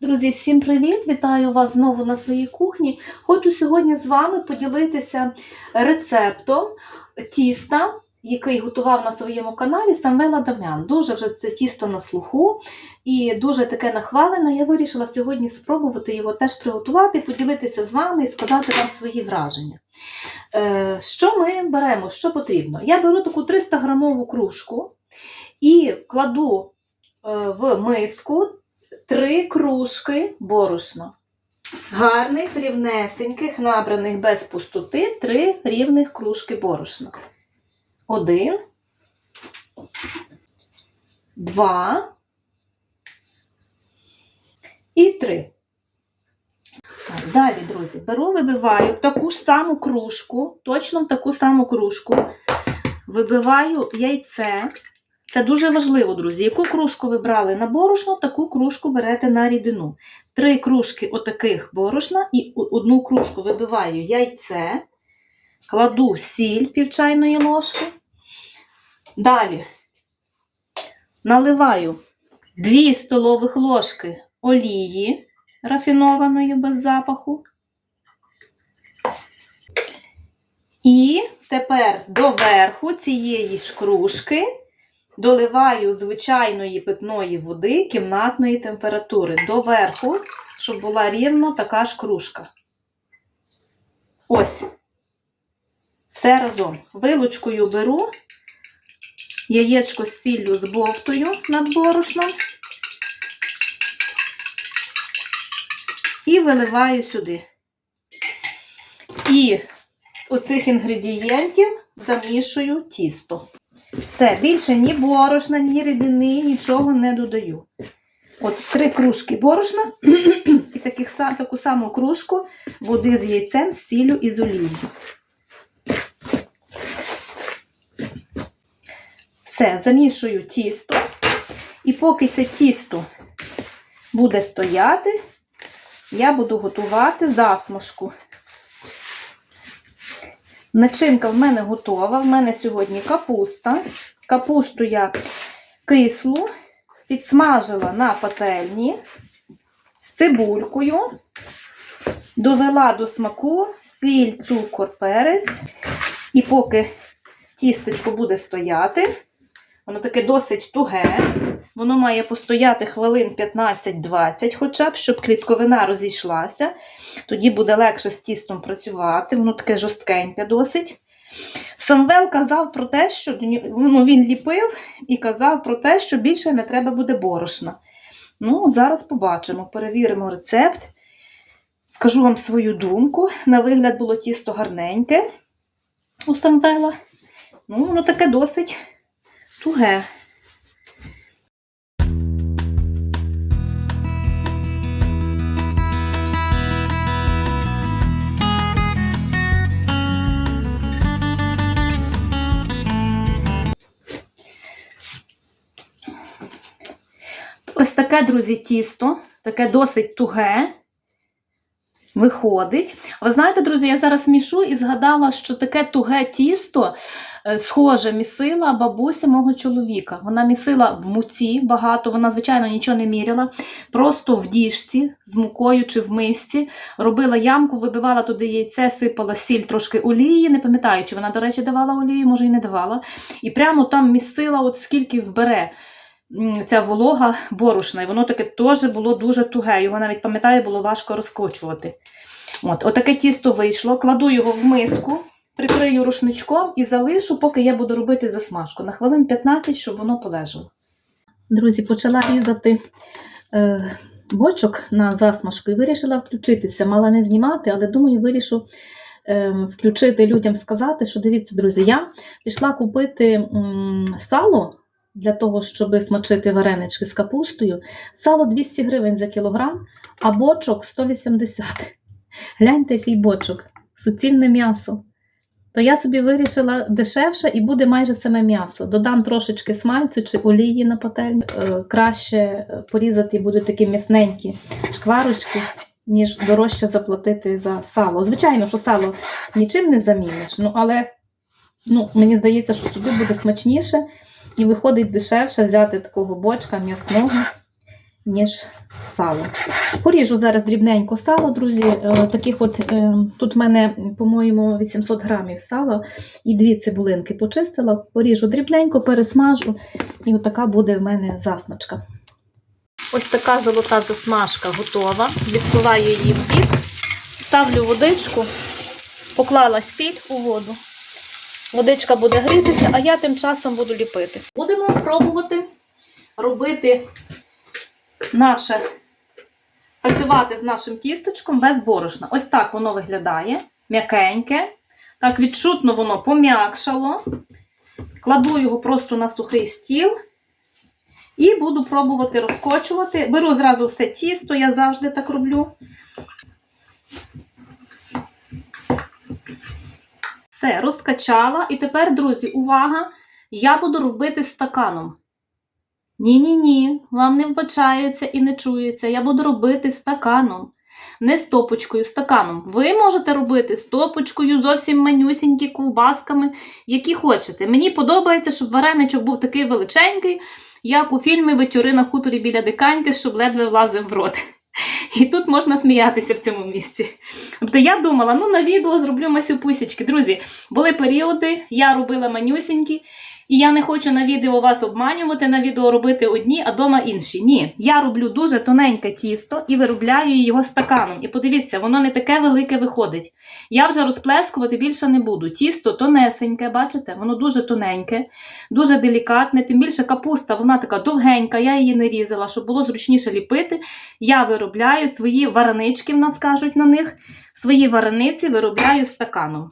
Друзі, всім привіт! Вітаю вас знову на своїй кухні. Хочу сьогодні з вами поділитися рецептом тіста, який готував на своєму каналі Самвел Адамян. Дуже вже це тісто на слуху і дуже таке нахвалене. Я вирішила сьогодні спробувати його теж приготувати, поділитися з вами і сказати вам свої враження. Е, Що ми беремо? Що потрібно? Я беру таку 300 грамову кружку і кладу е, в миску три кружки борошна. Гарних, рівнесеньких, набраних без пустоти, три рівних кружки борошна. Один, два і три. Далі, друзі, беру, вибиваю в таку ж саму кружку, точно в таку саму кружку, вибиваю яйце. Це дуже важливо, друзі. Яку кружку ви брали на борошно, таку кружку берете на рідину. Три кружки отаких борошна і одну кружку вибиваю яйце, кладу сіль пів чайної ложки. Далі наливаю 2 столових ложки олії рафінованої без запаху. І тепер доверху цієї ж кружки доливаю звичайної питної води кімнатної температури доверху, щоб була рівно така ж кружка. Ось. Все разом. Вилочкою беру, яєчко з сіллю збовтую над борошном і виливаю сюди. І оцих інгредієнтів замішую тісто. Все, більше ні борошна, ні рідини, нічого не додаю. От три кружки борошна і таких, таку саму кружку води з яйцем, з сіллю і з олією. Все, замішую тісто. І поки це тісто буде стояти, я буду готувати засмажку. Начинка в мене готова. В мене сьогодні капуста. Капусту я кислу, підсмажила на пательні з цибулькою, довела до смаку сіль, цукор, перець. І поки тістечко буде стояти, воно таке досить туге. Воно має постояти хвилин 15-20, хоча б, щоб клітковина розійшлася. Тоді буде легше з тістом працювати, воно таке жорсткеньке досить. Самвел казав про те, що ну, він ліпив і казав про те, що більше не треба буде борошна. Ну, от зараз побачимо, перевіримо рецепт. Скажу вам свою думку. На вигляд було тісто гарненьке у Самвела. Ну, воно таке досить туге. Таке, друзі, тісто, таке досить туге. Виходить. Ви знаєте, друзі, я зараз мішу і згадала, що таке туге тісто е, схоже місила бабуся мого чоловіка. Вона місила в муці багато, вона, звичайно, нічого не міряла. Просто в діжці з мукою чи в мисці робила ямку, вибивала туди яйце, сипала сіль, трошки олії. Не пам'ятаю, чи вона, до речі, давала олію, може і не давала. І прямо там місила, от скільки вбере ця волога борошна, і воно таке теж було дуже туге. Його навіть пам'ятаю, було важко розкочувати. От, отаке тісто вийшло, кладу його в миску, прикрию рушничком і залишу, поки я буду робити засмажку. На хвилин 15, щоб воно полежало. Друзі, почала різати е, бочок на засмажку і вирішила включитися. Мала не знімати, але думаю, вирішу е, включити людям сказати, що дивіться, друзі, я пішла купити м, сало для того, щоб смачити варенички з капустою. Сало 200 гривень за кілограм, а бочок 180. Гляньте, який бочок, суцільне м'ясо. То я собі вирішила дешевше і буде майже саме м'ясо. Додам трошечки смальцю чи олії на пательню. Е, Краще е, порізати будуть такі м'ясненькі шкварочки, ніж дорожче заплатити за сало. Звичайно, що сало нічим не заміниш, ну але ну, мені здається, що собі буде смачніше і виходить дешевше взяти такого бочка м'ясного ніж сало. Поріжу зараз дрібненько сало, друзі. Е, Таких от, е, тут в мене, по-моєму, 800 грамів сала і дві цибулинки почистила. Поріжу дрібненько, пересмажу, і от така буде в мене засмачка. Ось така золота засмажка готова. Відсуваю її в бік, ставлю водичку, поклала сіль у воду. Водичка буде грітися, а я тим часом буду ліпити. Будемо пробувати робити наше, працювати з нашим тістечком без борошна. Ось так воно виглядає, м'якеньке. Так відчутно воно пом'якшало. Кладу його просто на сухий стіл. І буду пробувати розкочувати. Беру зразу все тісто, я завжди так роблю. Все, розкачала. І тепер, друзі, увага! Я буду робити стаканом. Ні-ні-ні, вам не вбачається і не чується. Я буду робити стаканом. Не стопочкою, стаканом. Ви можете робити стопочкою, зовсім манюсінькі, ковбасками, які хочете. Мені подобається, щоб вареничок був такий величенький, як у фільмі Вечори на хуторі біля диканьки, щоб ледве влазив в рот. І тут можна сміятися в цьому місці. Тобто я думала, ну на відео зроблю масю пусічки. Друзі, були періоди, я робила манюсінькі, і я не хочу на відео вас обманювати, на відео робити одні, а дома інші. Ні, я роблю дуже тоненьке тісто і виробляю його стаканом. І подивіться, воно не таке велике виходить. Я вже розплескувати більше не буду. Тісто тонесеньке, бачите, воно дуже тоненьке, дуже делікатне. Тим більше капуста, вона така довгенька, я її не різала, щоб було зручніше ліпити. Я виробляю свої варенички, в нас кажуть на них. Свої варениці виробляю стаканом.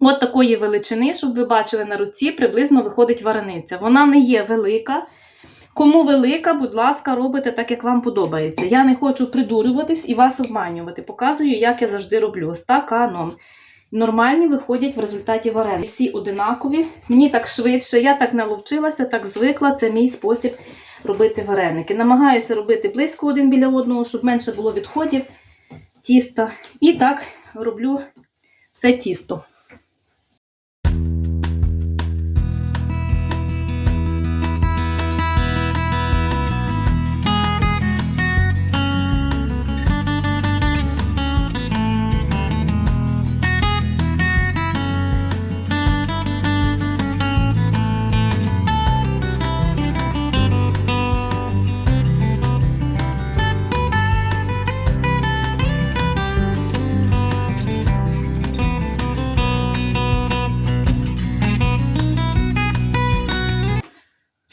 От такої величини, щоб ви бачили на руці, приблизно виходить варениця. Вона не є велика. Кому велика, будь ласка, робите так, як вам подобається. Я не хочу придурюватись і вас обманювати. Показую, як я завжди роблю стаканом. Нормальні виходять в результаті вареники. Всі одинакові. Мені так швидше, я так наловчилася, так звикла. Це мій спосіб робити вареники. Намагаюся робити близько один біля одного, щоб менше було відходів тіста. І так роблю все тісто.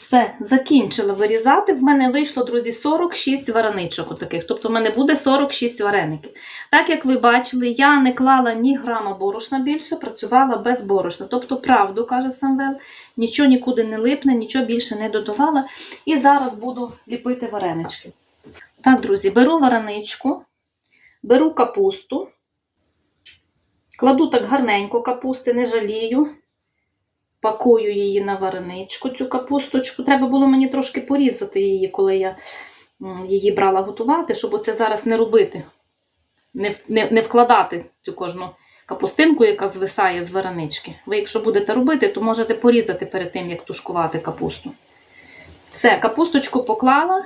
Все, закінчила вирізати. В мене вийшло, друзі, 46 вареничок отаких. Тобто в мене буде 46 вареників. Так як ви бачили, я не клала ні грама борошна більше, працювала без борошна. Тобто, правду, каже Самвел, нічого нікуди не липне, нічого більше не додавала. І зараз буду ліпити варенички. Так, друзі, беру вареничку, беру капусту, кладу так гарненько капусти, не жалію. Пакую її на вареничку, цю капусточку. Треба було мені трошки порізати її, коли я її брала готувати, щоб оце зараз не робити, не, не, не вкладати цю кожну капустинку, яка звисає з варенички. Ви, якщо будете робити, то можете порізати перед тим, як тушкувати капусту. Все, капусточку поклала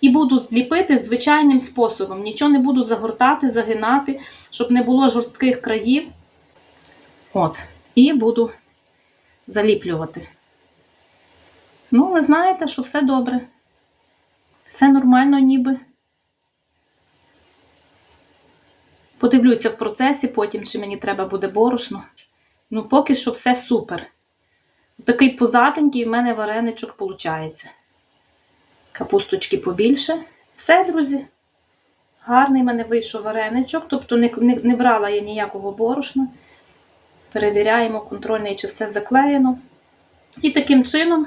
і буду зліпити звичайним способом. Нічого не буду загортати, загинати, щоб не було жорстких країв. От. І буду заліплювати. Ну, ви знаєте, що все добре. Все нормально ніби. Подивлюся в процесі потім, чи мені треба буде борошно. Ну, поки що все супер. Такий позатенький в мене вареничок виходить. Капусточки побільше. Все, друзі. Гарний в мене вийшов вареничок, тобто не, не, не брала я ніякого борошна. Перевіряємо контрольний, чи все заклеєно. І таким чином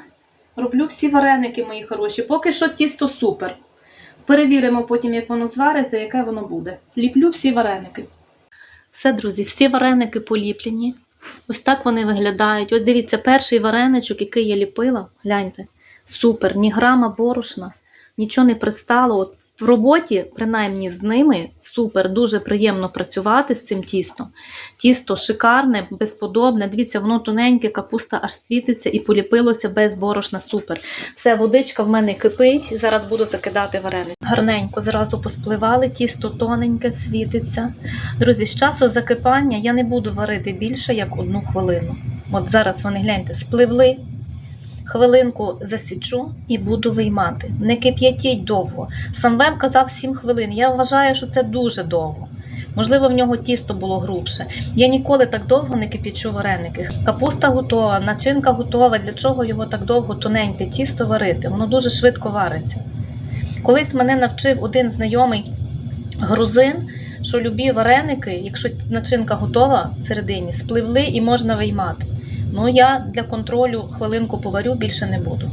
роблю всі вареники, мої хороші. Поки що тісто супер. Перевіримо потім, як воно звариться, яке воно буде. Ліплю всі вареники. Все, друзі, всі вареники поліплені. Ось так вони виглядають. От дивіться, перший вареничок, який я ліпила, гляньте, супер, ні грама борошна, нічого не пристало. От В роботі, принаймні з ними, супер, дуже приємно працювати з цим тістом. Тісто шикарне, безподобне. Дивіться, воно тоненьке, капуста аж світиться і поліпилося без борошна. Супер. Все, водичка в мене кипить. Зараз буду закидати вареники. Гарненько зразу поспливали, тісто тоненьке, світиться. Друзі, з часу закипання я не буду варити більше, як одну хвилину. От зараз вони гляньте, спливли. Хвилинку засічу і буду виймати. Не кип'ятіть довго. Самвел казав 7 хвилин. Я вважаю, що це дуже довго. Можливо, в нього тісто було грубше. Я ніколи так довго не кип'ячу вареники. Капуста готова, начинка готова. Для чого його так довго тоненьке тісто варити? Воно дуже швидко вариться. Колись мене навчив один знайомий грузин, що любі вареники, якщо начинка готова всередині, спливли і можна виймати. Ну, я для контролю хвилинку поварю, більше не буду.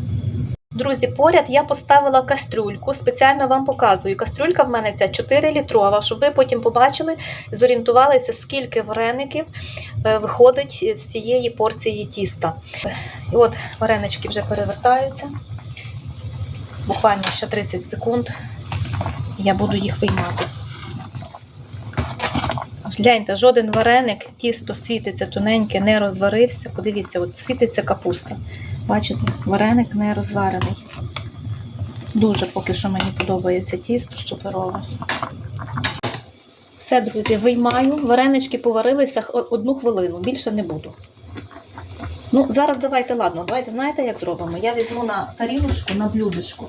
Друзі, поряд я поставила кастрюльку, спеціально вам показую. Кастрюлька в мене ця 4 літрова, щоб ви потім побачили, зорієнтувалися, скільки вареників е, виходить з цієї порції тіста. І от варенички вже перевертаються. Буквально ще 30 секунд. Я буду їх виймати. Гляньте, жоден вареник, тісто світиться тоненьке, не розварився. Подивіться, от світиться капуста. Бачите, вареник не розварений. Дуже поки що мені подобається тісто, суперове. Все, друзі, виймаю. Варенички поварилися одну хвилину, більше не буду. Ну, зараз давайте, ладно, давайте знаєте, як зробимо? Я візьму на тарілочку, на блюдечку.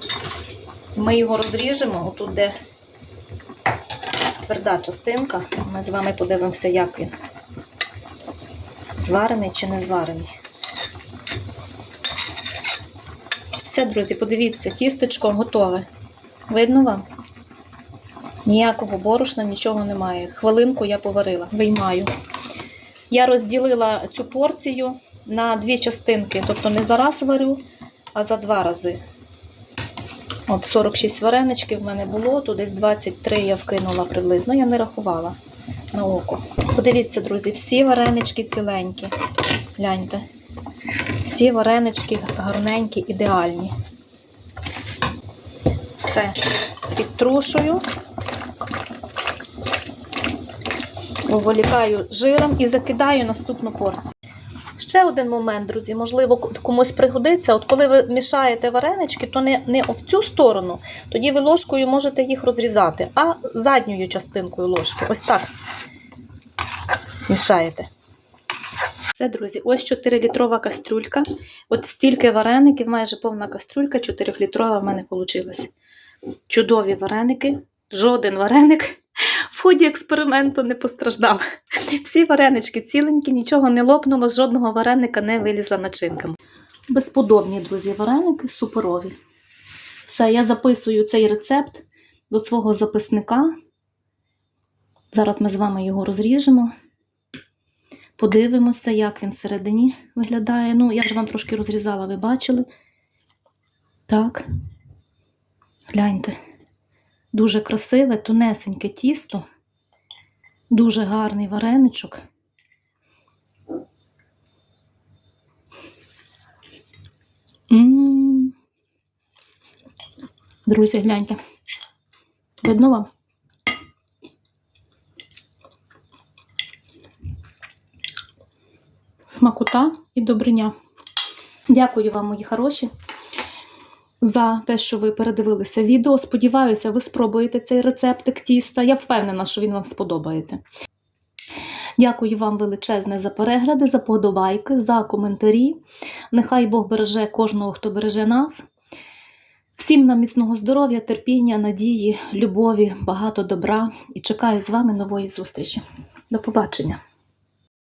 Ми його розріжемо, отут де тверда частинка. Ми з вами подивимося, як він. Зварений чи не зварений. Все, друзі, подивіться, тістечко готове. Видно вам? Ніякого борошна, нічого немає. Хвилинку я поварила, виймаю. Я розділила цю порцію на дві частинки, тобто не за раз варю, а за два рази. От 46 вареничків в мене було, то десь 23 я вкинула приблизно, я не рахувала на око. Подивіться, друзі, всі варенички ціленькі. Гляньте. Всі варенички гарненькі, ідеальні. Все, підтрушую, виволікаю жиром і закидаю наступну порцію. Ще один момент, друзі, можливо, комусь пригодиться. От коли ви мішаєте варенички, то не, не в цю сторону, тоді ви ложкою можете їх розрізати, а задньою частинкою ложки. Ось так мішаєте. Це, друзі, ось 4-літрова кастрюлька. От стільки вареників, майже повна кастрюлька, 4-літрова в мене вийшла. Чудові вареники. Жоден вареник в ході експерименту не постраждав. Всі варенички ціленькі, нічого не лопнуло, з жодного вареника не вилізла начинка. Безподобні, друзі, вареники, суперові. Все, я записую цей рецепт до свого записника. Зараз ми з вами його розріжемо. Подивимося, як він всередині виглядає. Ну, я вже вам трошки розрізала, ви бачили. Так. Гляньте. Дуже красиве, тонесеньке тісто. Дуже гарний вареничок. Друзі, гляньте. Видно вам? Смакота і добриня. Дякую вам, мої хороші, за те, що ви передивилися відео. Сподіваюся, ви спробуєте цей рецептик тіста. Я впевнена, що він вам сподобається. Дякую вам величезне за перегляди, за подобайки, за коментарі. Нехай Бог береже кожного, хто береже нас. Всім нам міцного здоров'я, терпіння, надії, любові, багато добра і чекаю з вами нової зустрічі. До побачення!